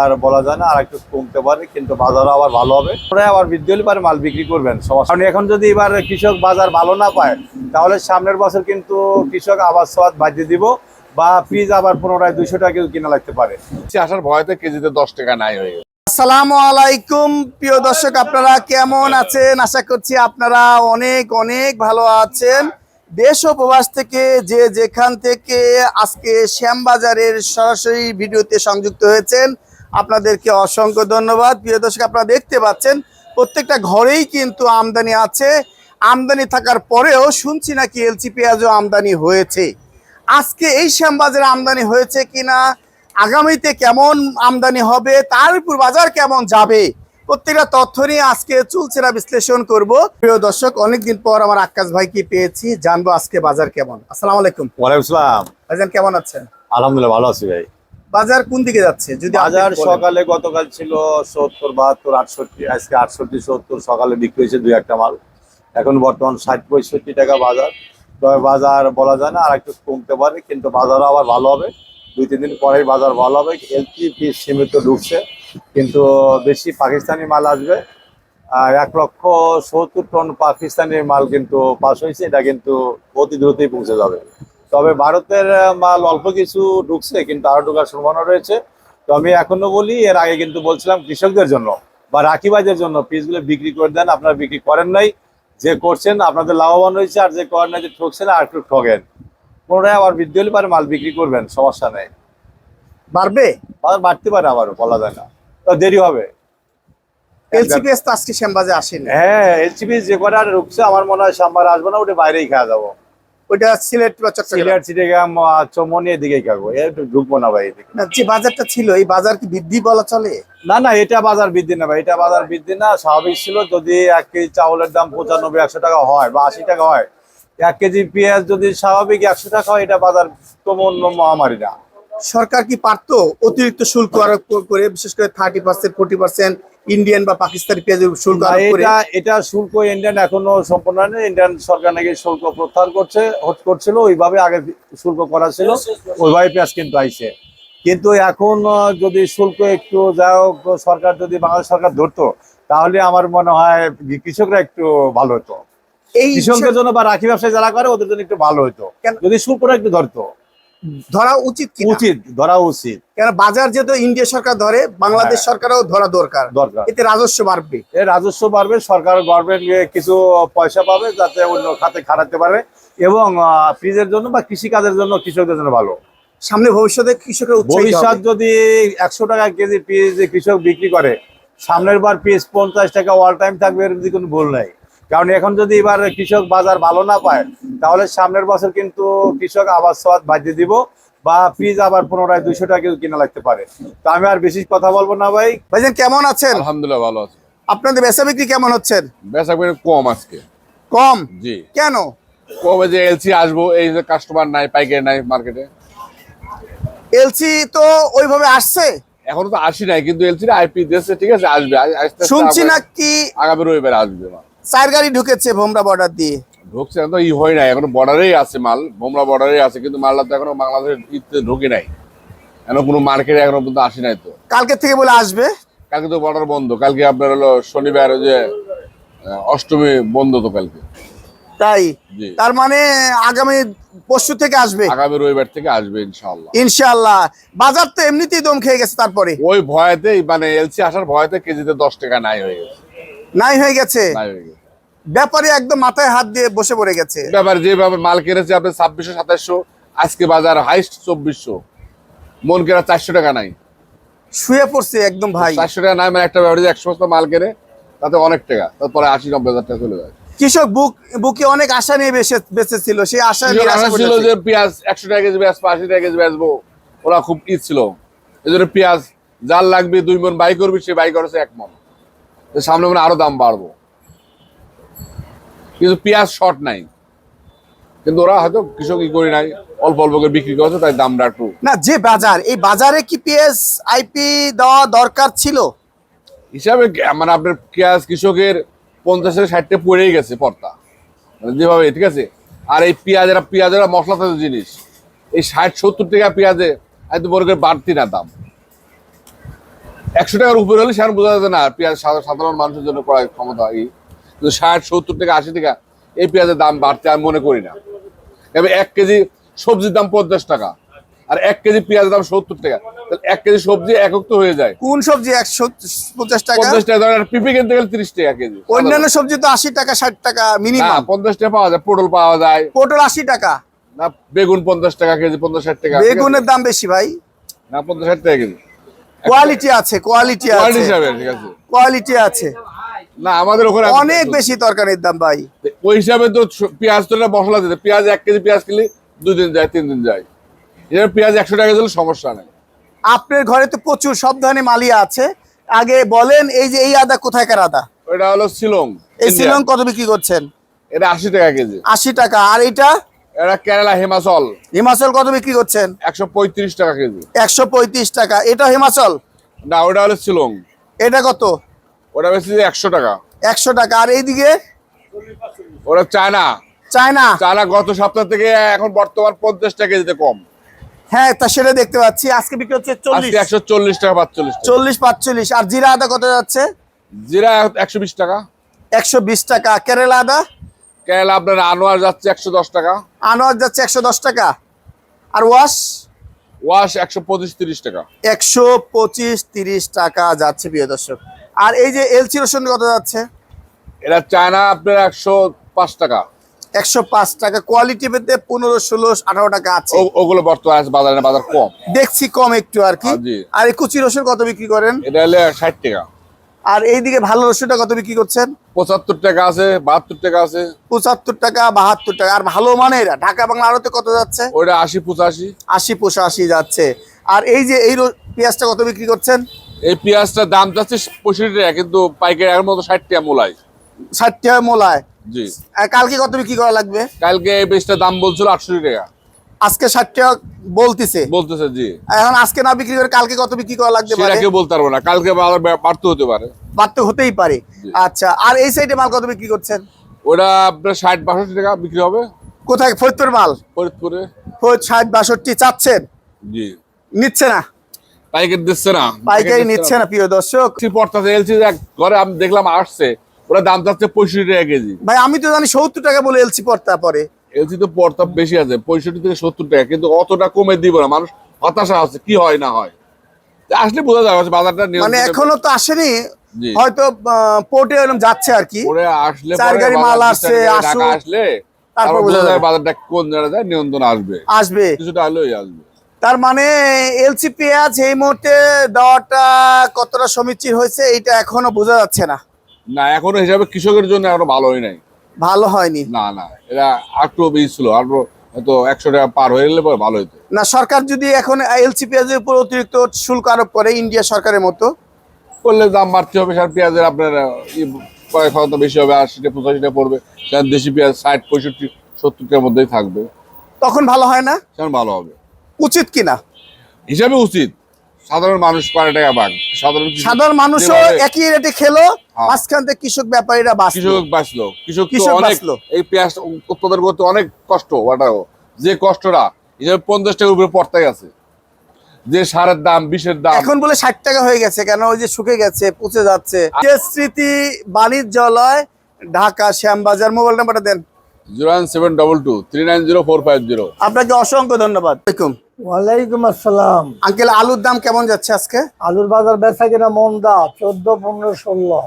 আর বলা যায় না আর একটু কমতে পারে কিন্তু বাজারও আবার ভালো হবে। পরে আবার বৃদ্ধি হলে পারে মাল বিক্রি করবেন সমস্যা। কারণ এখন যদি এবার কৃষক বাজার ভালো না পায় তাহলে সামনের বছর কিন্তু কৃষক আবার সবাদ বাজিয়ে দিব বা পিস আবার পুনরায় দুইশো টাকা কিনা লাগতে পারে। আসার ভয়তে কেজিতে দশ টাকা নাই হয়ে গেছে। আসসালামু আলাইকুম প্রিয় দর্শক আপনারা কেমন আছেন? আশা করছি আপনারা অনেক অনেক ভালো আছেন। দেশ ও প্রবাস থেকে যে যেখান থেকে আজকে শ্যামবাজারের সরাসরি ভিডিওতে সংযুক্ত হয়েছেন আপনাদেরকে অসংখ্য ধন্যবাদ। প্রিয় দর্শক আপনারা দেখতে পাচ্ছেন প্রত্যেকটা ঘরেই কিন্তু আমদানি আছে। আমদানি থাকার পরেও শুনছি নাকি এলসি পেঁয়াজও আমদানি হয়েছে। আজকে এই শ্যামবাজারে আমদানি হয়েছে কিনা আগামীতে কেমন আমদানি হবে তার উপর বাজার কেমন যাবে প্রত্যেকটা তথ্য নিয়ে আজকে চুলচেরা বিশ্লেষণ করব। প্রিয় দর্শক অনেকদিন পর আমার আকাশ ভাইকে পেয়েছি জানব আজকে বাজার কেমন। আসসালামু আলাইকুম। ওয়ালাইকুম আসসালাম ভাইজান কেমন আছেন? আলহামদুলিল্লাহ ভালো আছি ভাই। বাজার কোন দিকে যাচ্ছে? যদি বাজার সকালে গতকাল ছিল সত্তর বাহাত্তর আটষট্টি আজকে আটষট্টি সত্তর সকালে বিক্রি হয়েছে দুই একটা মাল। এখন বর্তমান ষাট পঁয়ষট্টি টাকা বাজার। তবে বাজার বলা যায় না আর একটু কমতে পারে কিন্তু বাজারও আবার ভালো হবে। দুই তিন দিন পরেই বাজার ভালো হবে। এলপি পিস সীমিত ঢুকছে কিন্তু বেশি পাকিস্তানি মাল আসবে। আর এক লক্ষ সত্তর টন পাকিস্তানি মাল কিন্তু পাস হয়েছে এটা কিন্তু অতি দ্রুতই পৌঁছে যাবে। তবে ভারতের মাল অল্প কিছু ঢুকছে কিন্তু আরও ঢুকার সম্ভাবনা রয়েছে। তো আমি এখনও বলি এর আগে কিন্তু বলছিলাম কৃষকদের জন্য বা রাখিবাজের জন্য পিসগুলো বিক্রি করে দেন আপনারা বিক্রি করেন নাই। যে করছেন আপনাদের লাভবান হয়েছে আর যে করেন নাই যে ঠকছেন আর একটু ঠগেন। পুনরায় আবার বৃদ্ধি হলে পারে মাল বিক্রি করবেন সমস্যা নেই। বাড়বে? বাড়তে পারে আবারও বলা যায় না। তো দেরি হবে। এলসিপিএস তো আজকে শ্যামবাজে আসেনি। হ্যাঁ এলসিপি যে কটা ঢুকছে আমার মনে হয় সাম্বার আসবে না ওটা বাইরেই খাওয়া যাব। ওইটা সিলেট বা চট্টগ্রাম। চমনি একটু ঢুকবো না ভাই এদিকে। না, যে বাজারটা ছিল এই বাজার কি বৃদ্ধি বলা চলে? না না এটা বাজার বৃদ্ধি না ভাই এটা বাজার বৃদ্ধি না স্বাভাবিক ছিল যদি এক কেজি চাউলের দাম পঁচানব্বই একশো টাকা হয় বা আশি টাকা হয় এক কেজি পেঁয়াজ যদি স্বাভাবিক একশো টাকা হয় এটা বাজার কমন মহামারী না। সরকার কি পারতো অতিরিক্ত শুল্ক আরোপ করে বিশেষ করে thirty percent forty percent Indian বা পাকিস্তানি পেঁয়াজের শুল্ক আরোপ করে? এটা এটা শুল্ক ইন্ডিয়ান এখনও সম্পূর্ণ নেই ইন্ডিয়ান সরকার নাকি শুল্ক প্রত্যাহার করছে হট করছিল ওইভাবে আগে শুল্ক করা ছিল ওইভাবে পেঁয়াজ কিন্তু আইছে। কিন্তু এখন যদি শুল্ক একটু যা হোক সরকার যদি বাংলাদেশ সরকার ধরতো তাহলে আমার মনে হয় কৃষকরা একটু ভালো হতো। এই কৃষকদের জন্য বা রাখি ব্যবসায় যারা করে ওদের জন্য একটু ভালো হতো যদি শুল্কটা একটু ধরতো। ধরা উচিত উচিত ধরা উচিত। কেন বাজার যেহেতু ইন্ডিয়া সরকার ধরে বাংলাদেশ হ্যাঁ। সরকারও ধরা দরকার। দরকার। এতে রাজস্ব বাড়বে। রাজস্ব বাড়বে সরকার গভর্নমেন্ট কিছু পয়সা পাবে যাতে অন্য খাতে খাটাতে পারে এবং ফ্রিজের জন্য বা কৃষিকাজের জন্য কৃষকদের জন্য ভালো। সামনে ভবিষ্যতে কৃষকের ভবিষ্যৎ যদি একশো টাকা কেজি পিস কৃষক বিক্রি করে সামনের বার পিস পঞ্চাশ টাকা অল টাইম থাকবে এর যদি কোনো ভুল নাই। কারণ এখন যদি এবার কৃষক বাজার ভালো না পায় তাহলে সামনের বছর কিন্তু কৃষক আবার সবাদ বাজিয়ে দিব বা পিস আবার পুনরায় দুইশো টাকা কেউ কিনা লাগতে পারে। তো আমি আর বেশি কথা বলব না ভাই। ভাইজান কেমন আছেন? আলহামদুলিল্লাহ ভালো আছে। আপনাদের বেচা বিক্রি কেমন হচ্ছেন? বেচা করে কম আজকে। কম? জি। কেন? কবে যে এলসি আসব এই যে কাস্টমার নাই পাইকারি নাই মার্কেটে এলসি তো ওইভাবে আসছে? এখনও তো আসি নাই কিন্তু এলসি আইপি দিয়েছে ঠিক আছে আসবে। শুনছি আগামী- নাকি আগামী রবিবার আসবে। চার গাড়ি ঢুকেছে ভোমরা বর্ডার দিয়ে। ঢুকছে তো ই হয় নাই। এখনও বর্ডারেই আছে মাল বোমরা বর্ডারেই আছে কিন্তু মালটা তো এখনও বাংলাদেশের ঈদতে ঢুকে নাই। এখন কোনো মার্কেটে এখনও পর্যন্ত আসি নাই তো। কালকে থেকে বলে আসবে। কালকে তো বর্ডার বন্ধ। কালকে আপনার হলো শনিবার যে অষ্টমী বন্ধ তো কালকে। তাই? তার মানে আগামী পরশু থেকে আসবে? আগামী রবিবার থেকে আসবে ইনশাআল্লাহ। ইনশাআল্লাহ। বাজার তো এমনিতেই দম খেয়ে গেছে তারপরে। ওই ভয়েতেই মানে এলসি আসার ভয়েতে কেজিতে দশ টাকা নাই হয়ে গেছে। নাই হয়ে গেছে। ব্যাপারে একদম মাথায় হাত দিয়ে বসে পড়ে গেছে। ব্যাপার যেভাবে মাল কিনেছে আপনি ছাব্বিশশো সাতাশশো আজকে বাজার হাইস্ট চব্বিশশো। মন কেনা চারশো টাকা নাই। শুয়ে পড়ছে একদম ভাই। চারশো টাকা নাই মানে একটা ব্যাপারে একশো বস্তা মাল কেনে তাতে অনেক টাকা। তারপরে আশি নব্বই হাজার টাকা চলে যায়। কৃষক বুক বুকে অনেক আশা নিয়ে বেঁচে বেঁচেছিল সেই আশা নিরাশা আশা ছিল যে পেঁয়াজ একশো টাকা কেজি বেচবো আশি টাকা কেজি বেচবো। ওরা খুব ই ছিল। এই জন্য পেঁয়াজ যার লাগবে দুই মন বাই করবি সে বাই করেছে এক মন সামনে মনে আরও দাম বাড়বো। কিন্তু পেঁয়াজ শর্ট নাই। কিন্তু ওরা হয়তো কৃষক ই করি নাই অল্প অল্প করে বিক্রি করেছে তাই দামটা একটু না যে বাজার এই বাজারে কি পিএস আইপি দেওয়া দরকার ছিল? হিসাবে মানে আপনার পেঁয়াজ কৃষকের পঞ্চাশ থেকে ষাটটা পড়েই গেছে পর্তা মানে যেভাবে ঠিক আছে? আর এই পেঁয়াজেরা পেঁয়াজের মশলা জিনিস। এই ষাট সত্তর টাকা পেঁয়াজে হয়তো বড় করে বাড়তি না দাম। একশো টাকার উপরে হলে সেখানে বোঝা যাচ্ছে না পেঁয়াজ সাধারণ মানুষের জন্য ক্রয় ক্ষমতা এই। কিন্তু ষাট সত্তর টাকা আশি টাকা এই পেঁয়াজের দাম বাড়তে আমি মনে করি না। এবার এক কেজি সবজির দাম পঞ্চাশ টাকা আর এক কেজি পেঁয়াজের দাম সত্তর টাকা। তাহলে এক কেজি সবজি একক তো হয়ে যায়। কোন সবজি একশো পঞ্চাশ টাকা? পঞ্চাশ টাকা ধরেন পিপি কিনতে গেলে তিরিশ টাকা কেজি। অন্যান্য সবজি তো আশি টাকা ষাট টাকা মিনিমাম পঞ্চাশ টাকা পাওয়া যায় পটল পাওয়া যায়। পটল আশি টাকা। না বেগুন পঞ্চাশ টাকা কেজি পঞ্চাশ ষাট টাকা? বেগুনের দাম বেশি ভাই। না পঞ্চাশ ষাট টাকা কেজি। কোয়ালিটি আছে কোয়ালিটি কোয়ালিটি আছে। হিসাবে ঠিক আছে। কোয়ালিটি আছে। না আমাদের ওখানে অনেক বেশি তরকারির দাম ভাই। ওই হিসাবে তো পেঁয়াজ তো না মশলা দিতে। পেঁয়াজ এক কেজি পেঁয়াজ কিনলে দুই দিন যায় তিন দিন যায়। এবার পেঁয়াজ একশো টাকা দিলে সমস্যা নেই। আপনার ঘরে তো প্রচুর সব ধরনের মালিয়া আছে। আগে বলেন এই যে এই আদা কোথায়কার আদা? ওইটা হলো শিলং এই শিলং কত বিক্রি করছেন? এটা আশি টাকা কেজি। আশি টাকা। আর এটা এটা কেরালা হিমাচল। হিমাচল কত বিক্রি করছেন? একশো পঁয়ত্রিশ টাকা কেজি। একশো পঁয়ত্রিশ টাকা। এটা হিমাচল? না ওটা হলো শিলং। এটা কত? ওটা বেশি একশো টাকা। একশো টাকা। আর এইদিকে? ওটা চায়না। চায়না? চায়না গত সপ্তাহ থেকে এখন বর্তমান পঞ্চাশ টাকা কেজিতে কম। হ্যাঁ তা সেটা দেখতে পাচ্ছি। আজকে বিক্রি হচ্ছে চল্লিশ। একশো চল্লিশ টাকা পাঁচচল্লিশ চল্লিশ পাঁচচল্লিশ। আর জিরা আদা কত যাচ্ছে? জিরা একশো বিশ টাকা। একশো বিশ টাকা। কেরালা আদা? কেরালা আপনার আনোয়ার যাচ্ছে একশো দশ টাকা। আনোয়ার যাচ্ছে একশো দশ টাকা। আর ওয়াশ? ওয়াশ একশো পঁচিশ তিরিশ টাকা। একশো পঁচিশ তিরিশ টাকা যাচ্ছে প্রিয় দর্শক। আর এই যে এলচি রসুন কত যাচ্ছে? এটা চায়না আপনার একশো পাঁচ টাকা। একশো পাঁচ টাকা। কোয়ালিটি পেতে পনেরো ষোলো আঠারো টাকা আছে। ওগুলো বর্তমানে আছে বাজারে বাজার কম। দেখছি কম একটু আর কি। আর এই কুচি রসুন কত বিক্রি করেন? এটা হলে ষাট টাকা। আর এইদিকে ভালো রসুনটা কত বিক্রি করছেন? পঁচাত্তর টাকা আছে বাহাত্তর টাকা আছে। পঁচাত্তর টাকা বাহাত্তর টাকা। আর ভালো মানের ঢাকা বাংলা আড়তে কত যাচ্ছে? ওইটা আশি পঁচাশি। আশি পঁচাশি যাচ্ছে। আর এই যে এই পেঁয়াজটা কত বিক্রি করছেন? এই পেঁয়াজটার দাম যাচ্ছে পঁয়ষট্টি টাকা কিন্তু পাইকারি এর মতো ষাট টাকা মূলায়। ষাট টাকা মোলায়। জি। আর কালকে কত বিক্রি করা লাগবে? কালকে এই বেশটার দাম বলছিল আটষট্টি টাকা। আজকে ষাট টাকা বলতেছে। বলতেছে জি। এখন আজকে না বিক্রি করে কালকে কত বিক্রি করা লাগতে সেটা পারে? কেউ বলতে পারব না। কালকে বাড়তে হতে পারে। বাড়তে হতেই পারে। আচ্ছা আর এই সাইডে মাল কত বিক্রি করছেন? ওটা আপনার ষাট বাষট্টি টাকা বিক্রি হবে। কোথায়? ফরিদপুর মাল? ফরিদপুরে। ফরিদ ষাট বাষট্টি চাচ্ছেন? জি। নিচ্ছে না? পাইকারি দিচ্ছে না। পাইকারি নিচ্ছে না। প্রিয় দর্শক। এলসি পড়তেছে এলসি ঘরে আমি দেখলাম আসছে ওরা দাম যাচ্ছে পঁয়ষট্টি টাকা কেজি। ভাই আমি তো জানি সত্তর টাকা বলে এলসি পড়তা পরে। এলসি তো পড়তা বেশি আছে পঁয়ষট্টি থেকে সত্তর টাকা কিন্তু অতটা কমে দিব না। মানুষ হতাশা আছে কি হয় না হয়। আসলে বোঝা বাজারটা মানে এখনও তো আসেনি হয়তো পোর্টে এরকম যাচ্ছে আর কি। পরে আসলে চার গাড়ি মাল আসছে, আসলে তারপর বোঝা যায়। বাজারটা কোন জায়গায় যায় নিয়ন্ত্রণ আসবে। আসবে। কিছুটা হলেই আসবে। তার মানে এলসি পেঁয়াজ এই মুহূর্তে দেওয়াটা কতটা সমীচীন হয়েছে এটা এখনও বোঝা যাচ্ছে না। না এখনও হিসাবে কৃষকের জন্য এখনও ভালো হয় নাই। ভালো হয়নি। না না এরা একটু বেশি ছিল আর হয়তো একশো টাকা পার হয়ে গেলে পরে ভালো হতো না সরকার যদি এখন এলসি পেঁয়াজের উপর অতিরিক্ত শুল্ক আরোপ করে ইন্ডিয়া সরকারের মতো? করলে দাম বাড়তে হবে সার পেঁয়াজের আপনার কয়েক শতাংশ বেশি হবে আশিটা পঁচাশিটা পড়বে সেখানে দেশি পেঁয়াজ ষাট পঁয়ষট্টি সত্তরটার মধ্যেই থাকবে। তখন ভালো হয় না? সেখানে ভালো হবে। উচিত কিনা? হিসাবে উচিত। সাধারণ মানুষ কয় টাকা বাঘ। সাধারণ সাধারণ মানুষও একই রেটে খেলো হ্যাঁ। মাঝখান থেকে কৃষক ব্যাপারীরা বাঁচলো। কৃষক বাঁচলো। কৃষক কৃষক অনেক বাঁচলো। এই পেঁয়াজ উৎপাদন করতে অনেক কষ্ট ওটাও। যে কষ্টটা হিসাবে পঞ্চাশ টাকার উপরে পড়তে গেছে। যে সারের দাম বিষের দাম। এখন বলে ষাট টাকা হয়ে গেছে কেন ওই যে শুকে গেছে পচে যাচ্ছে? যে স্মৃতি বাণিজ্যালয় ঢাকা শ্যামবাজার মোবাইল নাম্বারটা দেন। Zero one seven double two three nine zero four five zero আপনাকে অসংখ্য ধন্যবাদ। ওয়ালাইকুম আসসালাম। আঙ্কেল আলুর দাম কেমন যাচ্ছে আজকে? আলুর বাজার বেচা কিনা মন্দা চোদ্দ পনেরো ষোলো।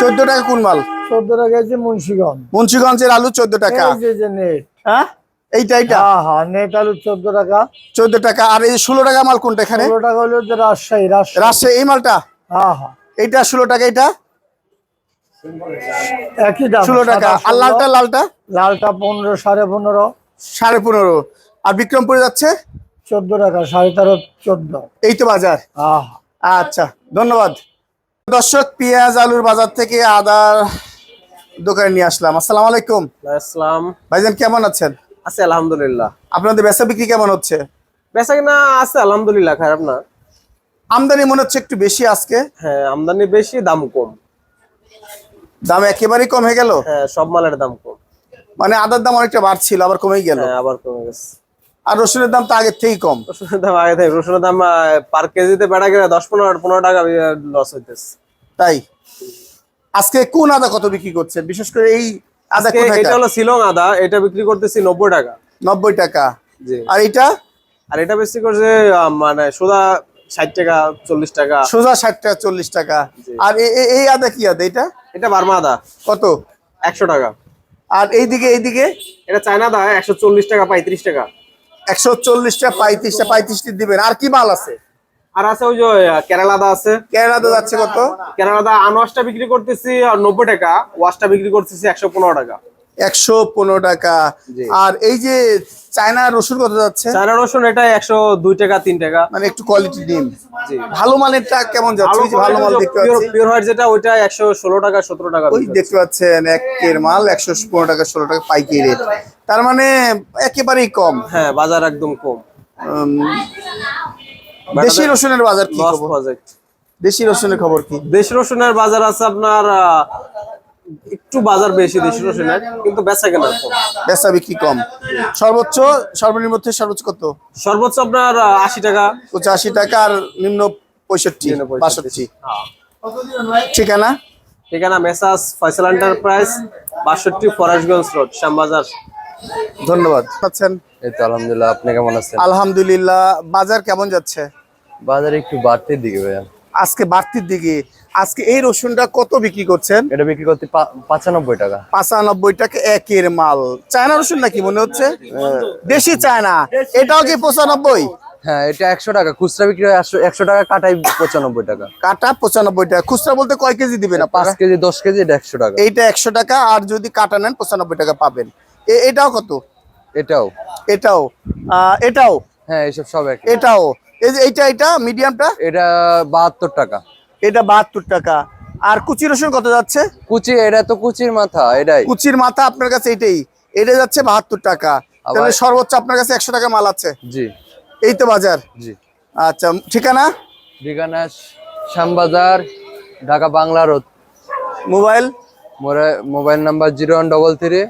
চোদ্দ টাকা কোন মাল? চোদ্দ টাকা কেজি মুন্সিগঞ্জ। মুন্সিগঞ্জের আলু চোদ্দ টাকা। যে যে নেট হ্যাঁ? এইটা এইটা? হ্যাঁ হ্যাঁ নেট আলু চোদ্দ টাকা। চোদ্দ টাকা। আর এই ষোলো টাকা মাল কোনটা এখানে? ষোলো টাকা হলো যে রাজশাহী রাজশাহী। রাজশাহী এই মালটা? হ্যাঁ হ্যাঁ। এইটা ষোলো টাকা এইটা? একই দাম ষোলো টাকা। আর লালটা লালটা? লালটা পনেরো সাড়ে পনেরো। সাড়ে পনেরো। আর বিক্রমপুরে যাচ্ছে? চোদ্দ টাকা সাড়ে তেরো চোদ্দ। এই তো বাজার। আচ্ছা ধন্যবাদ। দর্শক পেঁয়াজ আলুর বাজার থেকে আদার দোকানে নিয়ে আসলাম। আসসালাম আলাইকুম। আসসালাম ভাইজান কেমন আছেন? আছে আলহামদুলিল্লাহ। আপনাদের বেচা বিক্রি কেমন হচ্ছে? বেচা কিনা আছে আলহামদুলিল্লাহ খারাপ না। আমদানি মনে হচ্ছে একটু বেশি আজকে। হ্যাঁ আমদানি বেশি দাম কম। দাম একেবারেই কমে গেল? হ্যাঁ সব মালের দাম কম। মানে আদার দাম অনেকটা বাড়ছিল আবার কমে গেল। হ্যাঁ আবার কমে গেছে। আর রসুনের দাম তো আগের থেকেই কম। রসুনের দাম আগে থেকে রসুনের দাম পার কেজিতে বেড়া গেলে দশ পনেরো পনেরো টাকা লস হইতেছে। তাই? আজকে কোন আদা কত বিক্রি করছে? বিশেষ করে এই আদা এটা হলো শিলং আদা এটা বিক্রি করতেছি নব্বই টাকা। নব্বই টাকা। আর এটা? আর এটা বেশি করছে মানে সোজা ষাট টাকা চল্লিশ টাকা। সোজা ষাট টাকা চল্লিশ টাকা। আর এই আদা কি আদা? এটা? এটা বার্মা আদা। কত? একশো টাকা। আর এইদিকে এইদিকে? এটা চায়না আদা একশো চল্লিশ টাকা পঁয়ত্রিশ টাকা। একশো চল্লিশটা পঁয়ত্রিশটা পঁয়ত্রিশটি দিবেন। আর কি মাল আছে? আর আছে ওই যে কেরালাদা আছে। কেরালাদা যাচ্ছে কত? কেরালাদা আনোয়াসটা বিক্রি করতেছি আর নব্বই টাকা। ওয়াশটা বিক্রি করতেছি একশো পনেরো টাকা। একশো পনেরো টাকা। আর এই যে চায়না রসুন কত যাচ্ছে? চায়না রসুন এটা একশো দুই টাকা তিন টাকা। মানে একটু কোয়ালিটি জি। ভালো মানেরটা কেমন যাচ্ছে? ভালো মাল দেখতে পাচ্ছি। পিওর হোয়াইট যেটা ওইটা একশো ষোলো টাকা সতেরো টাকা ওই দেখতে পাচ্ছেন একের মাল একশো পনেরো টাকা ষোলো টাকা পাইকারি রেট তার মানে একেবারেই কম। হ্যাঁ বাজার একদম কম। উম, দেশি রসুনের বাজার কি দেশি রসুনের খবর কি? দেশি রসুনের বাজার আছে আপনার একটু বাজার বেশি দেশি রসুনের কিন্তু বেচা কেনা কম। বেচা বিক্রি কম। সর্বোচ্চ সর্বনিম্ন থেকে সর্বোচ্চ কত? সর্বোচ্চ আপনার আশি টাকা। পঁচাশি টাকা আর নিম্ন পঁয়ষট্টি বাষট্টি। হ্যাঁ। ঠিকানা? ঠিকানা মেসাস ফয়সাল এন্টারপ্রাইজ বাষট্টি ফরাসগঞ্জ রোড শ্যামবাজার। ধন্যবাদ। পাচ্ছেন এই তো আলহামদুলিল্লাহ আপনি কেমন আছেন? আলহামদুলিল্লাহ বাজার কেমন যাচ্ছে? বাজার একটু বাড়তির দিকে ভাইয়া। আজকে বাড়তির দিকে। আজকে এই রসুনটা কত বিক্রি করছেন? এটা বিক্রি করতে পঁচানব্বই টাকা। পাঁচানব্বই টাকা একের মাল। চায়না রসুন নাকি মনে হচ্ছে? দেশি চায়না। এটাও কি পঁচানব্বই? হ্যাঁ এটা একশো টাকা। খুচরা বিক্রি হয় একশো টাকা কাটাই পঁচানব্বই টাকা। কাটা পঁচানব্বই টাকা। খুচরা বলতে কয় কেজি দিবেন পাঁচ কেজি দশ কেজি এটা একশো টাকা। এইটা একশো টাকা আর যদি কাটা নেন পঁচানব্বই টাকা পাবেন। এটাও কত? এটাও। এটাও। এটাও? হ্যাঁ এসব সব এটাও। এই যে এইটা এটা মিডিয়ামটা? এটা বাহাত্তর টাকা। এটা বাহাত্তর টাকা। আর কুচি রসুন কত যাচ্ছে? কুচি এটা তো কুচির মাথা এটাই। কুচির মাথা আপনার কাছে এটাই। এটা যাচ্ছে বাহাত্তর টাকা। তাহলে সর্বোচ্চ আপনার কাছে একশো টাকা মাল আছে। জি। এই তো বাজার? জি। আচ্ছা ঠিকানা? ঠিকানা Shyambazar Dhaka Bangla road. Mobile? Mobile number zero one double three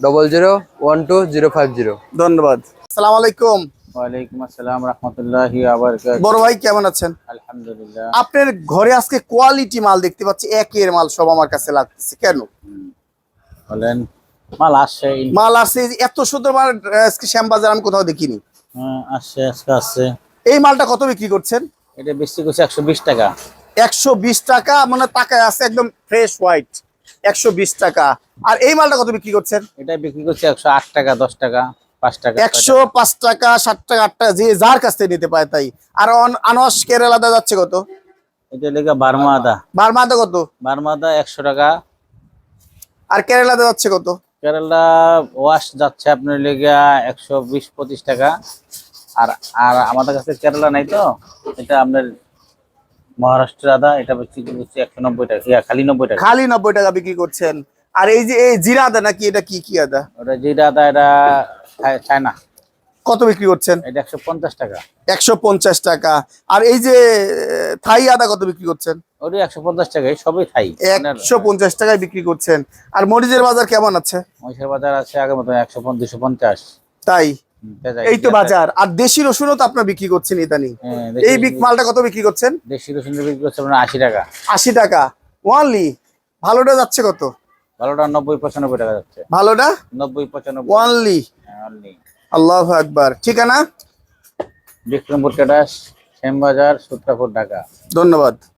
double zero one two zero five zero. ধন্যবাদ। আসসালামু আলাইকুম। ওয়ালাইকুম আসসালাম রহমতুল্লাহি বড় ভাই কেমন আছেন? আলহামদুলিল্লাহ। আপনার ঘরে আজকে কোয়ালিটি মাল দেখতে পাচ্ছি একের মাল সব আমার কাছে লাগতেছে কেন? বলেন মাল আসছে মাল আসছে এত সুন্দর মাল আজকে শ্যামবাজার আমি কোথাও দেখিনি। হ্যাঁ, আসছে আজকে আসছে। এই মালটা কত বিক্রি করছেন? এটা বেশি করছে একশো বিশ টাকা। একশো বিশ টাকা মানে টাকায় আছে একদম ফ্রেশ হোয়াইট একশো বিশ টাকা। আর এই মালটা কত বিক্রি করছেন? এটা বিক্রি করছে একশো আট টাকা দশ টাকা। একশো পাঁচ টাকা ষাট টাকা আট টাকা যে যার কাছ থেকে নিতে পারে তাই। আর কেরালাদা যাচ্ছে কত? এটা লেগে বার্মা আদা। কত? বার্মা আদা একশো টাকা। আর কেরালাদা যাচ্ছে কত? কেরালা ওয়াশ যাচ্ছে আপনার লেগে একশো বিশ পঁচিশ টাকা। আর আর আমাদের কাছে কেরালা নাই তো এটা আপনার মহারাষ্ট্রের আদা এটা বিক্রি করছে একশো নব্বই টাকা ইয়া, খালি নব্বই টাকা। খালি নব্বই টাকা বিক্রি করছেন। আর এই যে এই জিরা আদা নাকি এটা কি কি আদা? ওটা আদা এটা চায়- চায়না। কত বিক্রি করছেন? এটা একশো পঞ্চাশ টাকা। একশো পঞ্চাশ টাকা। আর এই যে থাই আদা কত বিক্রি করছেন? ওটা একশো পঞ্চাশ টাকা সবই খাই একশো পঞ্চাশ টাকায় বিক্রি করছেন। আর মরিচের বাজার কেমন আছে? মহিষের বাজার আছে আগের মতো একশো দুশো পঞ্চাশ। তাই? এই তো বাজার। আর দেশি রসুনও তো আপনার বিক্রি করছেন ইদানি। হ্যাঁ, এই বিক মালটা কত বিক্রি করছেন? দেশি রসুন বিক্রি করছে আপনার আশি টাকা। আশি টাকা। ওয়ানলি? ভালোটা যাচ্ছে কত? ভালোটা নব্বই পঁচানব্বই টাকা যাচ্ছে। ভালোটা? নব্বই পঁচানব্বই। ওয়ানলি? হ্যাঁ। আল্লাহ আকবার। ঠিকানা? বিক্রমপুর ক্যাটাস শ্যামবাজার সূত্রাপুর ঢাকা। ধন্যবাদ।